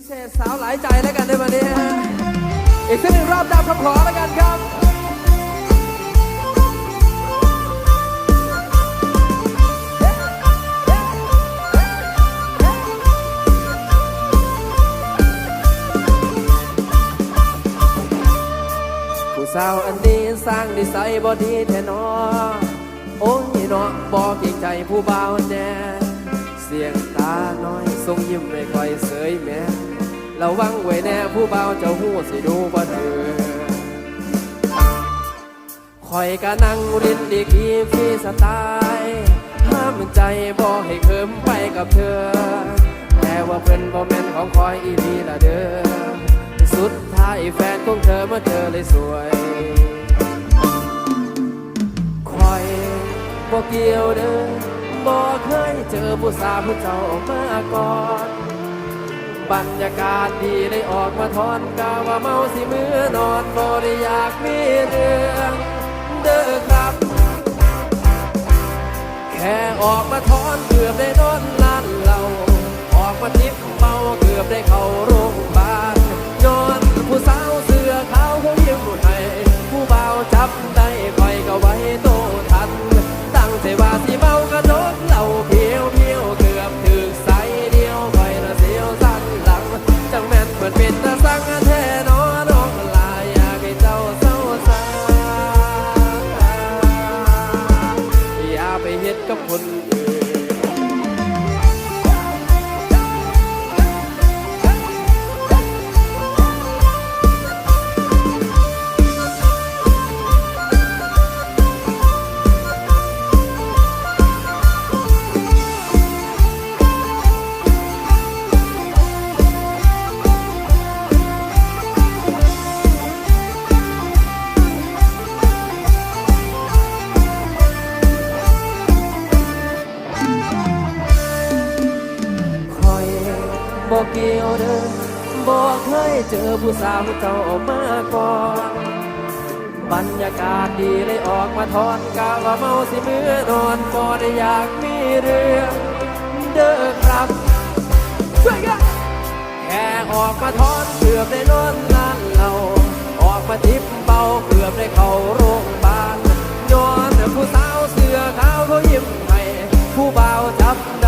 พิเศษสาวหลายใจแล้วกันในวันนี้ฮะอีกสักหนึ่งรอบตามคำขอแล้วกันครับ ผู้สาวอันนี้สร้างนิสัยบ่ดีแท้นอโอ้ยเนาะบอกเก่งใจผู้บ่าวแน่ เสียงตาน้อยทรงยิ้มไม่ค่อยเสยแม่ ระวังไว้แน่ผู้เบาเจ้าหูสิดูบ่เถือคอยกะนั่งรินดีกีฟรีสไตล์ห้ามใจบ่ให้เคิมไปกับเธอ แต่ว่าเพิ่นบ่แม่นของคอยอีหลีละเด้อสุดท้ายแฟนของเธอเมาเจอเลยสวยคอยบอกเกี่ยวเด้อบอกเคยเจอผู้สาวผู้เจ้ามาก่อน บรรยากาศดีเลยออกมาทอนกาว่าเมาสิมือนอนบ่ได้อยากมีเรื่องเด้อครับ แค่ออกมาทอนเกือบได้นอนลานเราออกมาทิพเมาเกือบได้เข้าโรง ม่นเป็นตาสังแท้นอน้องลายอยากให้เจ้าเศร้าสาอย่าไปเฮ็ดกับคน บอกเกี่ยวเดินบอกเคยเจอผู้สาวเจ้ามาก่อนบรรยากาศดีเลยออกมาทอนกาว่าเมาสิมือนอนบ่ได้อยากมีเรื่องเด้อครับช่วยกันแค่ออกมาทอนเกือบได้นอนนานเราออกมาทิปเบาเกือบได้เข้าโรงพยาบาลย้อนผู้สาวเสื้อขาวเขายิ้มให้ผู้บ่าวจับได้